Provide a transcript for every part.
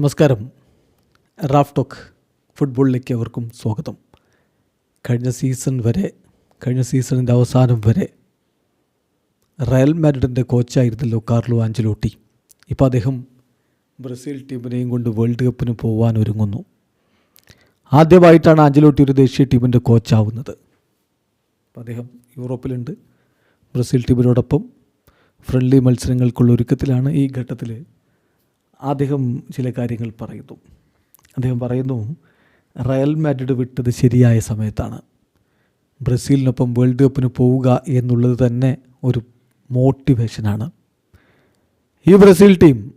നമസ്കാരം. Raf talk ഫുട്ബോളിലേക്ക് അവർക്കും സ്വാഗതം. കഴിഞ്ഞ സീസൺ വരെ കഴിഞ്ഞ സീസണിന്റെ അവസാനം വരെ റയൽ മാഡ്രിഡിന്റെ കോച്ചായിരുന്നല്ലോ കാർലോ ആഞ്ചലോട്ടി ഇപ്പോൾ അദ്ദേഹം ബ്രസീൽ ടീമിനെയും കൊണ്ട് വേൾഡ് കപ്പിന് പോകാൻ ഒരുങ്ങുന്നു. ആദ്യമായിട്ടാണ് ആഞ്ചലോട്ടി ഒരു ദേശീയ ടീമിന്റെ കോച്ചാവുന്നത്. അപ്പോൾ അദ്ദേഹം യൂറോപ്പിലുണ്ട്. ബ്രസീൽ ടീമിനോടൊപ്പം ഫ്രണ്ട്ലി മത്സരങ്ങൾക്കുള്ള ഒരുക്കത്തിലാണ് ഈ ഘട്ടത്തിൽ അദ്ദേഹം ചില കാര്യങ്ങൾ പറയുന്നു. അദ്ദേഹം പറയുന്നു റയൽ മാഡ്രിഡ് വിട്ടത് ശരിയായ സമയത്താണ്. ബ്രസീലിനൊപ്പം വേൾഡ് കപ്പിന് പോവുക എന്നുള്ളത് തന്നെ ഒരു മോട്ടിവേഷനാണ്. ഈ ബ്രസീൽ ടീം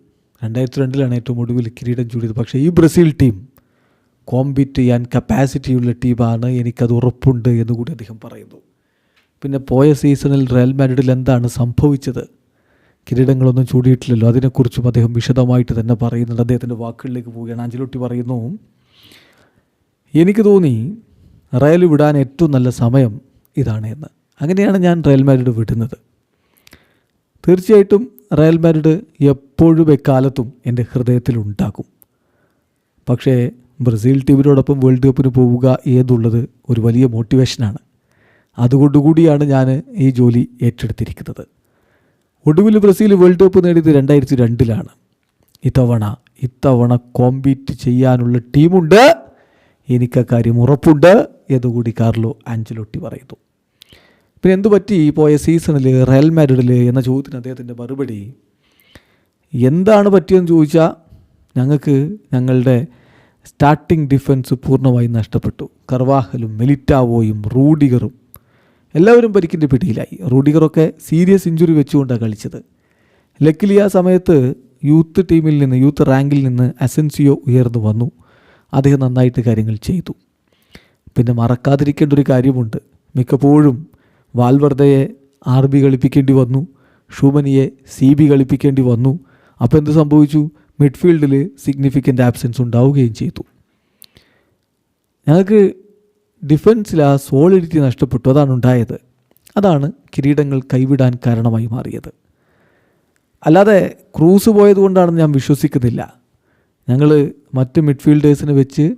രണ്ടായിരത്തി രണ്ടിലാണ് ഏറ്റവും ഒടുവിൽ കിരീടം ചൂടിയത്. പക്ഷേ ഈ ബ്രസീൽ ടീം കോമ്പീറ്റ് ചെയ്യാൻ കപ്പാസിറ്റിയുള്ള ടീമാണ്. എനിക്കത് ഉറപ്പുണ്ട് എന്ന് കൂടി അദ്ദേഹം പറയുന്നു. പിന്നെ പോയ സീസണിൽ റയൽ മാഡ്രിഡിൽ എന്താണ് സംഭവിച്ചത്? കിരീടങ്ങളൊന്നും ചൂടിയിട്ടില്ലല്ലോ. അതിനെക്കുറിച്ചും അദ്ദേഹം വിശദമായിട്ട് തന്നെ പറയുന്നുണ്ട്. അദ്ദേഹത്തിന്റെ വാക്കുകളിലേക്ക് പോവുകയാണ്. അഞ്ചിലൊട്ടി പറയുന്നു എനിക്ക് തോന്നി റയൽ വിടാൻ ഏറ്റവും നല്ല സമയം ഇതാണ് എന്ന്. അങ്ങനെയാണ് ഞാൻ റയൽ മാഡ്രിഡ് വിടുന്നത്. തീർച്ചയായിട്ടും റയൽ മാഡ്രിഡ് എപ്പോഴും എക്കാലത്തും എന്റെ ഹൃദയത്തിൽ ഉണ്ടാകും. പക്ഷേ ബ്രസീൽ ടീമിനോടൊപ്പം വേൾഡ് കപ്പിന് പോവുക എന്നുള്ളത് ഒരു വലിയ മോട്ടിവേഷനാണ്. അതുകൊണ്ടുകൂടിയാണ് ഞാൻ ഈ ജോലി ഏറ്റെടുത്തിരിക്കുന്നത്. ഒടുവിൽ ബ്രസീൽ വേൾഡ് കപ്പ് നേടിയത് രണ്ടായിരത്തി രണ്ടിലാണ് ഇത്തവണ ഇത്തവണ കോമ്പീറ്റ് ചെയ്യാനുള്ള ടീമുണ്ട്. എനിക്ക് കാര്യം ഉറപ്പുണ്ട് എന്നുകൂടി കാർലോ ആഞ്ചലോട്ടി പറയുന്നു. പിന്നെ എന്തു പറ്റി പോയ സീസണിൽ റയൽ മാഡ്രിഡിൽ എന്ന ചോദ്യത്തിന് അദ്ദേഹത്തിന്റെ മറുപടി? എന്താണ് പറ്റിയെന്ന് ചോദിച്ചാൽ ഞങ്ങൾക്ക് ഞങ്ങളുടെ സ്റ്റാർട്ടിംഗ് ഡിഫൻസ് പൂർണമായും നഷ്ടപ്പെട്ടു. കർവാഹലും മെലിറ്റാവോയും റൂഡിഗറും എല്ലാവരും പരിക്കിന്റെ പിടിയിലായി. റൂഡിഗറൊക്കെ സീരിയസ് ഇഞ്ചുറി വെച്ചുകൊണ്ടാണ് കളിച്ചത്. ലക്കിലി ആ സമയത്ത് യൂത്ത് ടീമിൽ നിന്ന് യൂത്ത് റാങ്കിൽ നിന്ന് അസെൻസിയോ ഉയർന്നു വന്നു. അദ്ദേഹം നന്നായിട്ട് കാര്യങ്ങൾ ചെയ്തു. പിന്നെ മറക്കാതിരിക്കേണ്ട ഒരു കാര്യമുണ്ട്. മിക്കപ്പോഴും വാൽവർദ്ധയെ ആർ ബി കളിപ്പിക്കേണ്ടി വന്നു. ഷൂമനിയെ സി ബി കളിപ്പിക്കേണ്ടി വന്നു. അപ്പോൾ എന്ത് സംഭവിച്ചു? മിഡ്ഫീൽഡിൽ സിഗ്നിഫിക്കന്റ് ആബ്സെൻസ് ഉണ്ടാവുകയും ചെയ്തു. ഞങ്ങൾക്ക് ഡിഫൻസിൽ ആ സോളിഡിറ്റി നഷ്ടപ്പെട്ടു. അതാണ് ഉണ്ടായത്. അതാണ് കിരീടങ്ങൾ കൈവിടാൻ കാരണമായി മാറിയത്. അല്ലാതെ ക്രൂസ് പോയതുകൊണ്ടാണെന്ന് ഞാൻ വിശ്വസിക്കുന്നില്ല. ഞങ്ങൾ മറ്റ് മിഡ്ഫീൽഡേഴ്സിന് വെച്ച്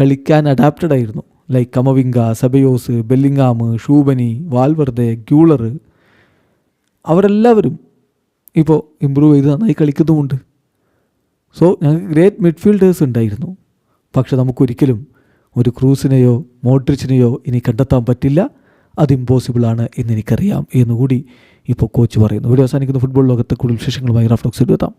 കളിക്കാൻ അഡാപ്റ്റഡ് ആയിരുന്നു. Like Camavinga Ceballos Bellingham Tchouameni Valverde Guler. അവരെല്ലാവരും ഇപ്പോൾ ഇമ്പ്രൂവ് ചെയ്ത് നന്നായി കളിക്കുന്നുമുണ്ട്. സോ ഞങ്ങൾക്ക് ഗ്രേറ്റ് മിഡ്ഫീൽഡേഴ്സ് ഉണ്ടായിരുന്നു. പക്ഷെ നമുക്കൊരിക്കലും ഒരു ക്രൂസിനെയോ മോഡ്രിച്ചിനെയോ ഇനി കണ്ടെത്താൻ പറ്റില്ല. അത് ഇമ്പോസിബിളാണ് എന്ന് എനിക്കറിയാം എന്നുകൂടി ഇപ്പോൾ കോച്ച് പറയുന്നു. ഇവിടെ അവസാനിക്കുന്ന. ഫുട്ബോൾ ലോകത്തെ കൂടുതൽ വിശേഷങ്ങളുമായി റഫ്ലോക്സ് എത്താം.